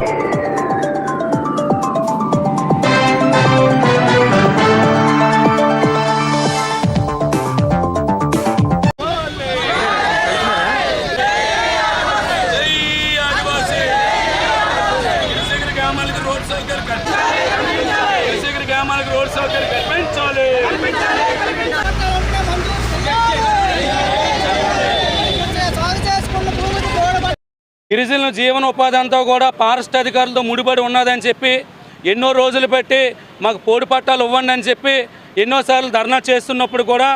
you గిరిజనుల జీవనోపాధి అంతా కూడా ఫారెస్ట్ అధికారులతో ముడిపడి ఉన్నదని చెప్పి ఎన్నో రోజులు పెట్టి మాకు పోడి పట్టాలు ఇవ్వండి అని చెప్పి ఎన్నోసార్లు ధర్నా చేస్తున్నప్పుడు కూడా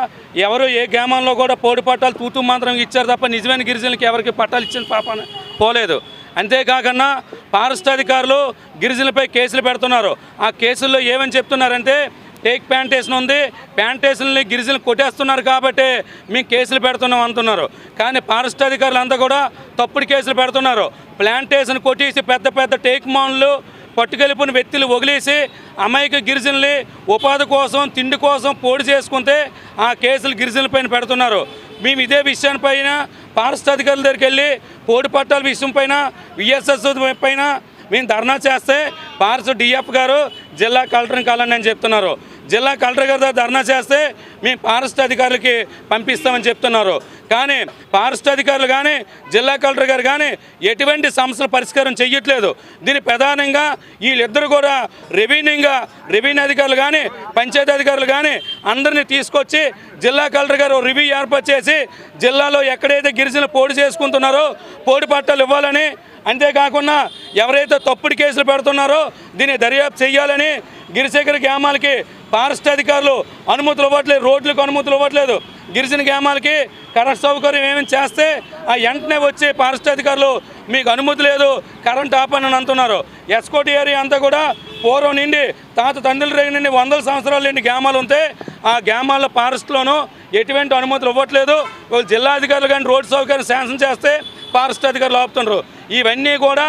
ఎవరు ఏ గ్రామంలో కూడా పోడి పట్టాలు తూతూ మాత్రం ఇచ్చారు తప్ప నిజమైన గిరిజనులకి ఎవరికి పట్టాలు ఇచ్చిన పాపన పోలేదు. అంతేకాకుండా ఫారెస్ట్ అధికారులు గిరిజనులపై కేసులు పెడుతున్నారు. ఆ కేసుల్లో ఏమని చెప్తున్నారంటే టేక్ ప్యాంటేషన్ ఉంది. ప్యాంటేషన్ని గిరిజనులు కొట్టేస్తున్నారు కాబట్టి మేము కేసులు పెడుతున్నాం అంటున్నారు. కానీ ఫారెస్ట్ అధికారులు అంతా కూడా తప్పుడు కేసులు పెడుతున్నారు. ప్లాంటేషన్ కొట్టేసి పెద్ద పెద్ద టేక్ మాన్లు పట్టుకెళ్ళిపోయిన వ్యక్తులు వదిలేసి అమాయక గిరిజనుల్ని ఉపాధి కోసం తిండి కోసం పోటీ చేసుకుంటే ఆ కేసులు గిరిజనులపైన పెడుతున్నారు. మేము ఇదే విషయానిపైన ఫారెస్ట్ అధికారుల దగ్గరికి వెళ్ళి పోటీ పట్టాల విషయం పైన విఎస్ఎస్ పైన మేము ధర్నా చేస్తే పార్స్ డిఎఫ్ గారు జిల్లా కలెక్టర్ని కలండి అని చెప్తున్నారు. జిల్లా కలెక్టర్ గారి ధర్నా చేస్తే మేము ఫారెస్ట్ అధికారులకి పంపిస్తామని చెప్తున్నారు. కానీ ఫారెస్ట్ అధికారులు కానీ జిల్లా కలెక్టర్ గారు కానీ ఎటువంటి సమస్యల పరిష్కారం చేయట్లేదు దీని ప్రధానంగా వీళ్ళిద్దరు కూడా రెవెన్యూగా రెవెన్యూ అధికారులు కానీ పంచాయతీ అధికారులు కానీ అందరినీ తీసుకొచ్చి జిల్లా కలెక్టర్ గారు రివ్యూ ఏర్పాటు చేసి జిల్లాలో ఎక్కడైతే గిరిజన పోటీ చేసుకుంటున్నారో పోటీ పట్టాలు ఇవ్వాలని అంతేకాకుండా ఎవరైతే తప్పుడు కేసులు పెడుతున్నారో దీన్ని దర్యాప్తు చేయాలని గిరిశేఖర గ్రామాలకి ఫారెస్ట్ అధికారులు అనుమతులు ఇవ్వట్లేదు రోడ్లకు అనుమతులు ఇవ్వట్లేదు. గిరిజన గ్రామాలకి కరెంట్ సౌకర్యం ఏమేమి చేస్తే ఆ వెంటనే వచ్చి ఫారెస్ట్ అధికారులు మీకు అనుమతి లేదు కరెంట్ ఆపని అని అంటున్నారు. ఎస్కోటి ఏరియా అంతా కూడా పూర్వం నుండి తాత తండ్రుల రేగి నుండి వందల సంవత్సరాల నుండి గ్రామాలు ఉంటే ఆ గ్రామాల ఫారెస్ట్లోనూ ఎటువంటి అనుమతులు ఇవ్వట్లేదు. వాళ్ళు జిల్లా అధికారులు కానీ రోడ్డు సౌకర్యం శాంక్షన్ చేస్తే ఫారెస్ట్ అధికారులు ఆపుతున్నారు ఇవన్నీ కూడా